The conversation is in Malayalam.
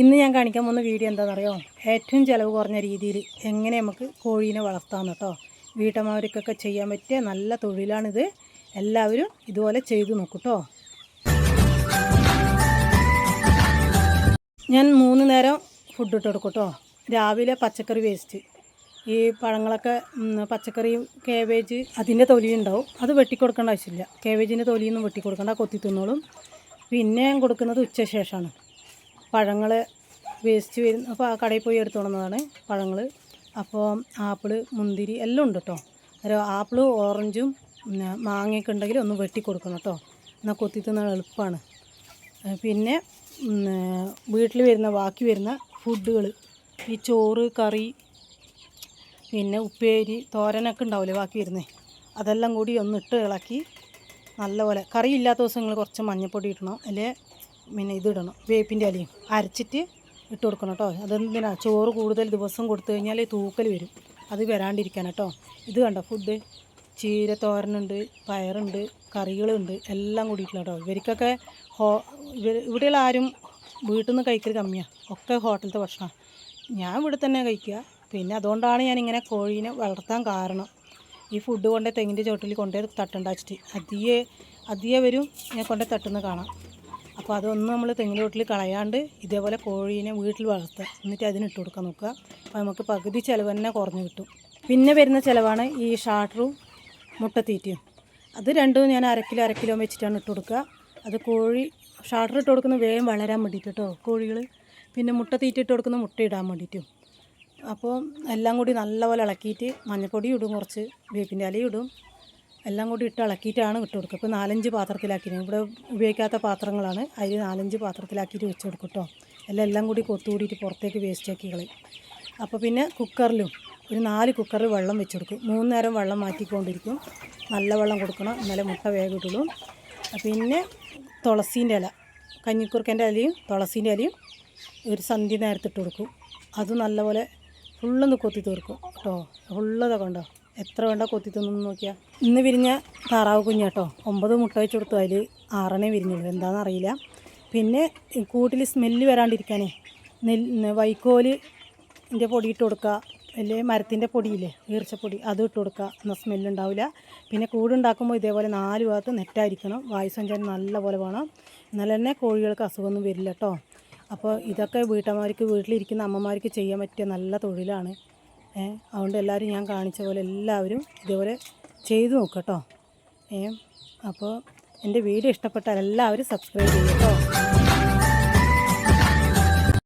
ഇന്ന് ഞാൻ കാണിക്കാൻ പോകുന്ന വീഡിയോ എന്താണെന്നറിയോ? ഏറ്റവും ചിലവ് കുറഞ്ഞ രീതിയിൽ എങ്ങനെ നമുക്ക് കോഴീനെ വളർത്താമെന്ന് കേട്ടോ. വീട്ടമ്മമാർക്കൊക്കെ ചെയ്യാൻ പറ്റിയ നല്ല തൊഴിലാണിത്. എല്ലാവരും ഇതുപോലെ ചെയ്തു നോക്കൂട്ടോ ഞാൻ മൂന്ന് നേരം ഫുഡ് ഇട്ട് കൊടുക്കൂട്ടോ രാവിലെ പച്ചക്കറി വേസ്റ്റ് ഈ പഴങ്ങളൊക്കെ പച്ചക്കറിയും കേബേജ് അതിന്റെ തൊലി ഉണ്ടാവും അത് വെട്ടിക്കൊടുക്കേണ്ട ആവശ്യമില്ല. കേബേജിന്റെ തൊലിയൊന്നും വെട്ടിക്കൊടുക്കേണ്ട കൊത്തി തിന്നോളും. പിന്നെ കൊടുക്കുന്നത് ഉച്ചശേഷമാണ്. പഴങ്ങൾ വേസ്റ്റ് വരുന്ന അപ്പോൾ ആ കടയിൽ പോയി എടുത്തോണതാണ് പഴങ്ങൾ. അപ്പോൾ ആപ്പിൾ മുന്തിരി എല്ലാം ഉണ്ട് കേട്ടോ. ഒരു ആപ്പിൾ ഓറഞ്ചും പിന്നെ മാങ്ങയൊക്കെ ഉണ്ടെങ്കിൽ ഒന്ന് വെട്ടി കൊടുക്കണം കേട്ടോ. എന്നാൽ കൊത്തി തിന്നാൻ എളുപ്പമാണ്. പിന്നെ വീട്ടിൽ വരുന്ന ബാക്കി വരുന്ന ഫുഡുകൾ. ഈ ചോറ് കറി പിന്നെ ഉപ്പേരി തോരനൊക്കെ ഉണ്ടാവില്ലേ ബാക്കി വരുന്നത് അതെല്ലാം കൂടി ഒന്ന് ഇട്ട് ഇളക്കി നല്ലപോലെ. കറി ഇല്ലാത്ത ദിവസങ്ങൾ കുറച്ച് മഞ്ഞപ്പൊടി ഇടണം. അല്ലെ പിന്നെ ഇതിടണം വേപ്പിന്റെ ഇലയും അരച്ചിട്ട് ഇട്ട് കൊടുക്കണം കേട്ടോ. അതെന്തിനാ? ചോറ് കൂടുതൽ ദിവസം കൊടുത്തു കഴിഞ്ഞാൽ തൂക്കൽ വരും. അത് വരാണ്ടിരിക്കാൻ കേട്ടോ. ഇത് കണ്ടോ? ഫുഡ് ചീര തോരനുണ്ട് പയറുണ്ട് കറികളുണ്ട് എല്ലാം കൂടിയിട്ടുള്ള കേട്ടോ. ഇവർക്കൊക്കെ ഹോ ഇവിടെയുള്ള ആരും വീട്ടിൽ നിന്ന് കഴിക്കൽ കമ്മിയാണ് ഒക്കെ ഹോട്ടലത്തെ ഭക്ഷണമാണ് ഞാൻ ഇവിടെ തന്നെ കഴിക്കുക. പിന്നെ അതുകൊണ്ടാണ് ഞാൻ ഇങ്ങനെ കോഴീനെ വളർത്താൻ കാരണം. ഈ ഫുഡ് കൊണ്ട് തെങ്ങിന്റെ ചോട്ടിൽ കൊണ്ടുപോയി തട്ടുണ്ടാച്ചിട്ട് അധിയെ അധിയെ വരും. ഞാൻ കൊണ്ടുപോയി തട്ടുന്ന കാണാം. അപ്പോൾ അതൊന്നും നമ്മൾ തെങ്ങിന്റെ വീട്ടിൽ കളയാണ്ട് ഇതേപോലെ കോഴീനെ വീട്ടിൽ വളർത്തുക. എന്നിട്ട് അതിന് ഇട്ട് കൊടുക്കാൻ നോക്കുക. അപ്പോൾ നമുക്ക് പകുതി ചിലവ് തന്നെ കുറഞ്ഞ് കിട്ടും. പിന്നെ വരുന്ന ചിലവാണ് ഈ ഷാട്ടറും മുട്ടത്തീറ്റയും. അത് രണ്ടും ഞാൻ അരക്കിലോ അരക്കിലോ അര കിലോ വെച്ചിട്ടാണ് ഇട്ട് കൊടുക്കുക. അത് കോഴി ഷാട്ടർ ഇട്ട് കൊടുക്കുന്ന വേഗം വളരാൻ വേണ്ടിയിട്ട് കേട്ടോ കോഴികൾ പിന്നെ മുട്ട തീറ്റ ഇട്ട് കൊടുക്കുന്ന മുട്ട ഇടാൻ വേണ്ടിയിട്ടും. അപ്പോൾ എല്ലാം കൂടി നല്ലപോലെ ഇളക്കിയിട്ട് മഞ്ഞൾപ്പൊടി ഇടും കുറച്ച് വേപ്പിന്റെ ഇലയും ഇടും. എല്ലാം കൂടി ഇട്ട് ഇളക്കിയിട്ടാണ് ഇട്ട് കൊടുക്കുക. ഇപ്പോൾ നാലഞ്ച് പാത്രത്തിലാക്കി ഇവിടെ ഉപയോഗിക്കാത്ത പാത്രങ്ങളാണ്. അതിൽ നാലഞ്ച് പാത്രത്തിലാക്കിയിട്ട് വെച്ച് കൊടുക്കും കേട്ടോ എല്ലാം എല്ലാം കൂടി കൊത്തുകൂടിയിട്ട് പുറത്തേക്ക് വേസ്റ്റ് ആക്കി കളയും. അപ്പോൾ പിന്നെ കുക്കറിലും ഒരു നാല് കുക്കറിൽ വെള്ളം വെച്ച് കൊടുക്കും. മൂന്ന് നേരം വെള്ളം മാറ്റിക്കൊണ്ടിരിക്കും. നല്ല വെള്ളം കൊടുക്കണം. എന്നാലേ മുട്ട വേഗം പിന്നെ തുളസീന്റെ ഇല. കഞ്ഞിക്കുറുക്കന്റെ ഇലയും തുളസീന്റെ ഇലയും ഒരു സന്ധ്യ നേരത്തിട്ട് കൊടുക്കും. അത് നല്ലപോലെ ഫുള്ളൊന്ന് കൊത്തി തീർക്കും കേട്ടോ ഫുള്ളതൊക്കെ ഉണ്ടോ എത്ര വേണ്ട കൊത്തി തിന്നു നോക്കിയാൽ ഇന്ന് വിരിഞ്ഞ താറാവ് കുഞ്ഞാട്ടോ ഒമ്പത് മുട്ട വെച്ച് കൊടുത്തു. അതിൽ ആറണേ വിരിഞ്ഞുള്ളൂ. എന്താണെന്ന് അറിയില്ല. പിന്നെ കൂട്ടിൽ സ്മെല്ല് വരാണ്ടിരിക്കാനേ. നെല്ല് വൈക്കോലിന്റെ പൊടി ഇട്ട് കൊടുക്കുക അല്ലേ മരത്തിന്റെ പൊടിയില്ലേ ഈർച്ചപ്പൊടി അത് ഇട്ട് കൊടുക്കുക എന്നാൽ സ്മെല്ലുണ്ടാവില്ല പിന്നെ കൂടുണ്ടാക്കുമ്പോൾ ഇതേപോലെ നാല് ഭാഗത്ത് നെറ്റായിരിക്കണം. വായുസഞ്ചാരം നല്ലപോലെ വേണം. എന്നാൽ തന്നെ കോഴികൾക്ക് അസുഖമൊന്നും വരില്ല കേട്ടോ. അപ്പോൾ ഇതൊക്കെ വീട്ടമ്മമാർക്ക് വീട്ടിലിരിക്കുന്ന അമ്മമാർക്ക് ചെയ്യാൻ പറ്റിയ നല്ല തൊഴിലാണ്. അതുകൊണ്ട് എല്ലാവരും ഞാൻ കാണിച്ച പോലെ എല്ലാവരും ഇതേപോലെ ചെയ്തു നോക്കുക കേട്ടോ. അപ്പോൾ എന്റെ വീഡിയോ ഇഷ്ടപ്പെട്ടാൽ എല്ലാവരും സബ്സ്ക്രൈബ് ചെയ്യുക